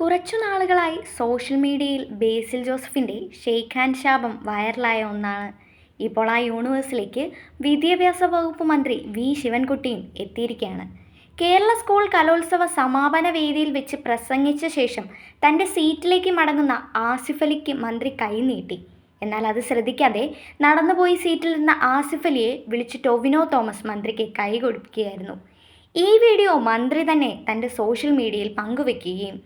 കുറച്ചു നാളുകളായി സോഷ്യൽ മീഡിയയിൽ ബേസിൽ ജോസഫിന്റെ ഷെയ്ഖ് ഹാൻഡ് ശാപം വൈറലായ ഒന്നാണ്. ഇപ്പോൾ ആ യൂണിവേഴ്സിലേക്ക് വിദ്യാഭ്യാസ വകുപ്പ് മന്ത്രി വി. ശിവൻകുട്ടിയും എത്തിയിരിക്കുകയാണ്. കേരള സ്കൂൾ കലോത്സവ സമാപന വേദിയിൽ വെച്ച് പ്രസംഗിച്ച ശേഷം തന്റെ സീറ്റിലേക്ക് മടങ്ങുന്ന ആസിഫ് അലിക്ക് മന്ത്രി കൈനീട്ടി എന്നാൽ അത് ശ്രദ്ധിക്കാതെ നടന്നുപോയി സീറ്റിൽ നിന്ന ആസിഫ് അലിയെ വിളിച്ച് ടൊവിനോ തോമസ് മന്ത്രിക്ക് കൈ കൊടുക്കുകയായിരുന്നു. ഈ വീഡിയോ മന്ത്രി തന്നെ തന്റെ സോഷ്യൽ മീഡിയയിൽ പങ്കുവെക്കുകയും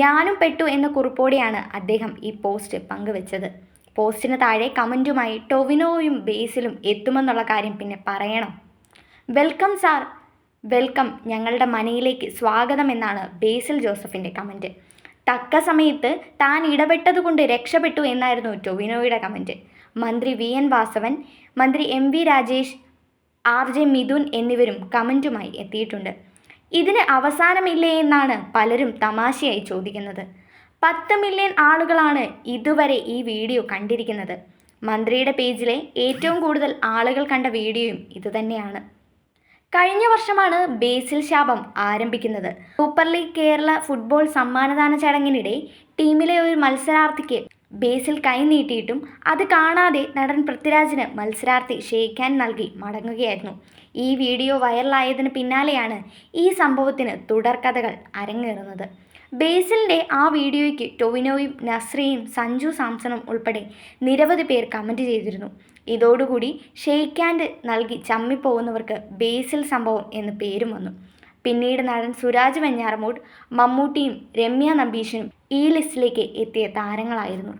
ഞാനും പെട്ടു എന്ന കുറിപ്പോടെയാണ് അദ്ദേഹം ഈ പോസ്റ്റ് പങ്കുവച്ചത്. പോസ്റ്റിന് താഴെ കമന്റുമായി ടൊവിനോയും ബേസിലും എത്തുമെന്നുള്ള കാര്യം പിന്നെ പറയണം. Welcome sir. വെൽക്കം. ഞങ്ങളുടെ മനയിലേക്ക് സ്വാഗതം എന്നാണ് ബേസിൽ ജോസഫിന്റെ കമന്റ് തക്ക സമയത്ത് താൻ ഇടപെട്ടതുകൊണ്ട് രക്ഷപ്പെട്ടു എന്നായിരുന്നു ടൊവിനോയുടെ കമന്റ് മന്ത്രി വി എൻ വാസവൻ മന്ത്രി M V Rajesh R J Mithun എന്നിവരും കമന്റുമായി എത്തിയിട്ടുണ്ട്. ഇതിന് അവസാനമില്ലേ എന്നാണ് പലരും തമാശയായി ചോദിക്കുന്നത്. പത്ത് മില്യൺ ആളുകളാണ് ഇതുവരെ ഈ വീഡിയോ കണ്ടിരിക്കുന്നത്. മന്ത്രിയുടെ പേജിലെ ഏറ്റവും കൂടുതൽ ആളുകൾ കണ്ട വീഡിയോയും ഇതുതന്നെയാണ്. കഴിഞ്ഞ വർഷമാണ് ബേസിൽ ശാപം ആരംഭിക്കുന്നത്. സൂപ്പർ ലീഗ് കേരള ഫുട്ബോൾ സമ്മാനദാന ചടങ്ങിനിടെ ടീമിലെ ഒരു മത്സരാർത്ഥിക്ക് ബേസിൽ കൈനീട്ടിയിട്ടും അത് കാണാതെ നടൻ പൃഥ്വിരാജിന് മത്സരാർത്ഥി ഷെയ്ക്കാൻ നൽകി മടങ്ങുകയായിരുന്നു. ഈ വീഡിയോ വൈറലായതിന് പിന്നാലെയാണ് ഈ സംഭവത്തിന് തുടർക്കഥകൾ അരങ്ങേറുന്നത്. ബേസിലിന്റെ ആ വീഡിയോയ്ക്ക് ടൊവിനോയും നസ്രിയും സഞ്ജു സാംസണും ഉൾപ്പെടെ നിരവധി പേർ കമന്റ് ചെയ്തിരുന്നു. ഇതോടുകൂടി ഷെയ്ക്കാൻഡ് നൽകി ചമ്മിപ്പോകുന്നവർക്ക് ബേസിൽ സംഭവം എന്ന് പേരും വന്നു. പിന്നീട് നടൻ സുരാജ് വെഞ്ഞാറമൂട് മമ്മൂട്ടിയും രമ്യ നമ്പീഷനും ഈ ലിസ്റ്റിലേക്ക് എത്തിയ താരങ്ങളായിരുന്നു.